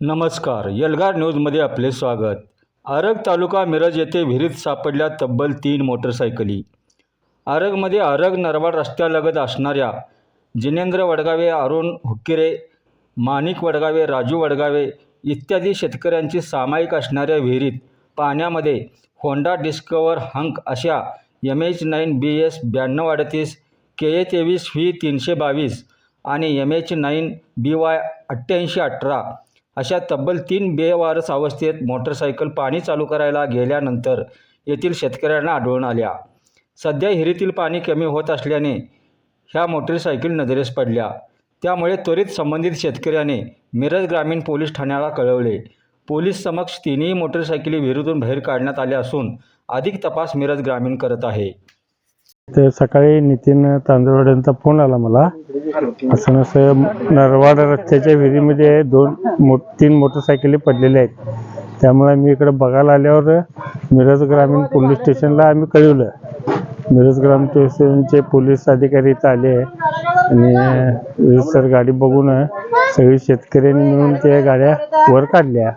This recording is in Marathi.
नमस्कार यलगार न्यूजमध्ये आपले स्वागत. आरग तालुका मिरज येथे विहिरीत सापडल्या तब्बल तीन मोटरसायकली. आरगमध्ये आरग नरवाड रस्त्यालगत असणाऱ्या जिनेंद्र वडगावे अरुण हुक्किरे माणिक वडगावे राजू वडगावे इत्यादी शेतकऱ्यांची सामायिक असणाऱ्या विहिरीत पाण्यामध्ये होंडा डिस्कवर हंक अशा M H nine B S ब्याण्णव अडतीस के ए तेवीस व्ही तीनशे बावीस आणि M H nine B Y अठ्ठ्याऐंशी अठरा अशा तब्बल तीन बेवारस अवस्थेत मोटरसायकल पाणी चालू करायला गेल्यानंतर येथील शेतकऱ्यांना आढळून आल्या. सध्या हिरीतील पाणी कमी होत असल्याने ह्या मोटरसायकल नजरेस पडल्या. त्यामुळे त्वरित संबंधित शेतकऱ्याने मिरज ग्रामीण पोलीस ठाण्याला कळवले. पोलीस समक्ष तिन्ही मोटरसायकली विहिरीतून बाहेर काढण्यात आल्या असून अधिक तपास मिरज ग्रामीण करत आहे. ते सकाळी नितीन तांदूळवाड्यांचा फोन आला मला. असं असं नरवाड रस्त्याच्या विहिरीमध्ये दोन मो तीन मोटरसायकली पडलेल्या आहेत. त्यामुळे मी इकडे बघायला आल्यावर मिरज ग्रामीण पोलीस स्टेशनला आम्ही कळवलं. मिरज ग्रामीण स्टेशनचे पोलीस अधिकारी इथं आले आणि सर गाडी बघून सगळी शेतकऱ्यांनी मिळून त्या गाड्या वर काढल्या.